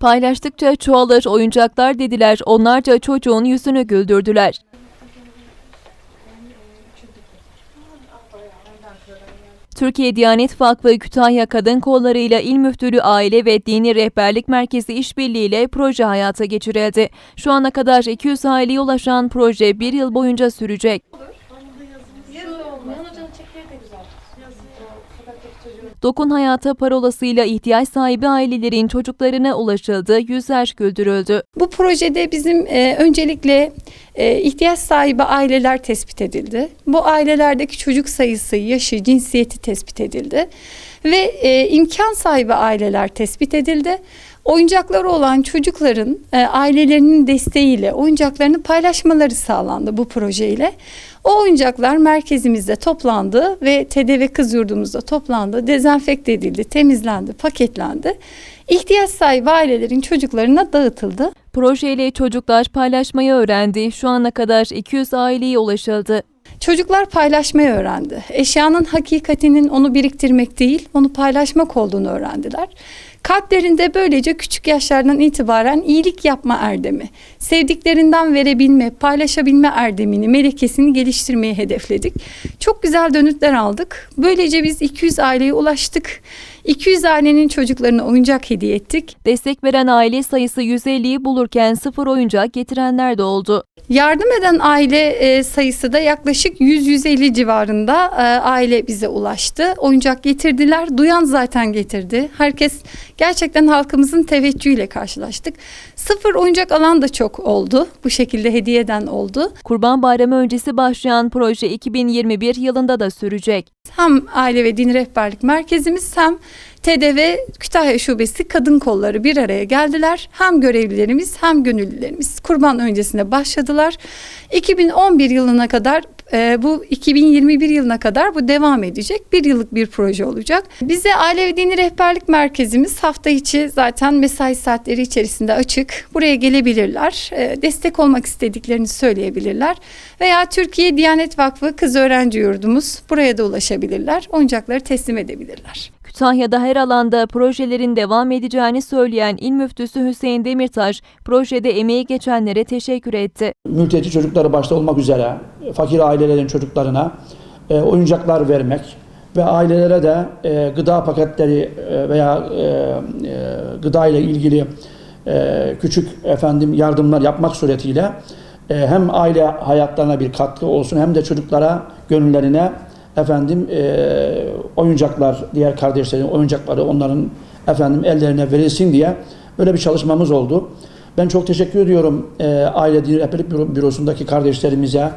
Paylaştıkça çoğalır oyuncaklar dediler. Onlarca çocuğun yüzünü güldürdüler. Türkiye Diyanet Vakfı Kütahya Kadın Kolları ile İl Müftülüğü Aile ve Dini Rehberlik Merkezi işbirliğiyle proje hayata geçirildi. Şu ana kadar 200 aileye ulaşan proje bir yıl boyunca sürecek. Dokun Hayata parolasıyla ihtiyaç sahibi ailelerin çocuklarına ulaşıldı, yüzler güldürüldü. Bu projede bizim e, öncelikle e, ihtiyaç sahibi aileler tespit edildi. Bu ailelerdeki çocuk sayısı, yaşı, cinsiyeti tespit edildi. Ve e, imkan sahibi aileler tespit edildi. Oyuncakları olan çocukların e, ailelerinin desteğiyle oyuncaklarını paylaşmaları sağlandı bu projeyle. O oyuncaklar merkezimizde toplandı ve TDV Kız Yurdumuzda toplandı, dezenfekte edildi, temizlendi, paketlendi. İhtiyaç sahibi ailelerin çocuklarına dağıtıldı. Projeyle çocuklar paylaşmayı öğrendi. Şu ana kadar 200 aileye ulaşıldı. Çocuklar paylaşmayı öğrendi. Eşyanın hakikatinin onu biriktirmek değil, onu paylaşmak olduğunu öğrendiler. Kalplerinde böylece küçük yaşlardan itibaren iyilik yapma erdemi, sevdiklerinden verebilme, paylaşabilme erdemini, melekesini geliştirmeyi hedefledik. Çok güzel dönütler aldık. Böylece biz 200 aileye ulaştık. 200 ailenin çocuklarına oyuncak hediye ettik. Destek veren aile sayısı 150'yi bulurken sıfır oyuncak getirenler de oldu. Yardım eden aile e, sayısı da yaklaşık 100-150 civarında e, aile bize ulaştı. Oyuncak getirdiler. Duyan zaten getirdi. Herkes gerçekten halkımızın teveccühüyle karşılaştık. Sıfır oyuncak alan da çok oldu. Bu şekilde hediye eden oldu. Kurban Bayramı öncesi başlayan proje 2021 yılında da sürecek. Hem Aile ve Din Rehberlik Merkezimiz hem TDV Kütahya Şubesi Kadın Kolları bir araya geldiler. Hem görevlilerimiz hem gönüllülerimiz kurban öncesine başladılar. 2011 yılına kadar e, bu 2021 yılına kadar bu devam edecek. Bir yıllık bir proje olacak. Bize Aile ve Dini Rehberlik Merkezimiz hafta içi zaten mesai saatleri içerisinde açık. Buraya gelebilirler. E, destek olmak istediklerini söyleyebilirler. Veya Türkiye Diyanet Vakfı Kız Öğrenci Yurdumuz buraya da ulaşabilirler. Oyuncakları teslim edebilirler. Kütahya'da her alanda projelerin devam edeceğini söyleyen İl Müftüsü Hüseyin Demirtaş, projede emeği geçenlere teşekkür etti. mülteci çocukları başta olmak üzere fakir ailelerin çocuklarına e, oyuncaklar vermek ve ailelere de e, gıda paketleri e, veya e, e, gıda ile ilgili e, küçük efendim yardımlar yapmak suretiyle e, hem aile hayatlarına bir katkı olsun hem de çocuklara gönüllerine efendim e, oyuncaklar diğer kardeşlerin oyuncakları onların efendim ellerine verilsin diye böyle bir çalışmamız oldu. Ben çok teşekkür ediyorum e, Aile Dini Rehberlik Büro- Bürosu'ndaki kardeşlerimize.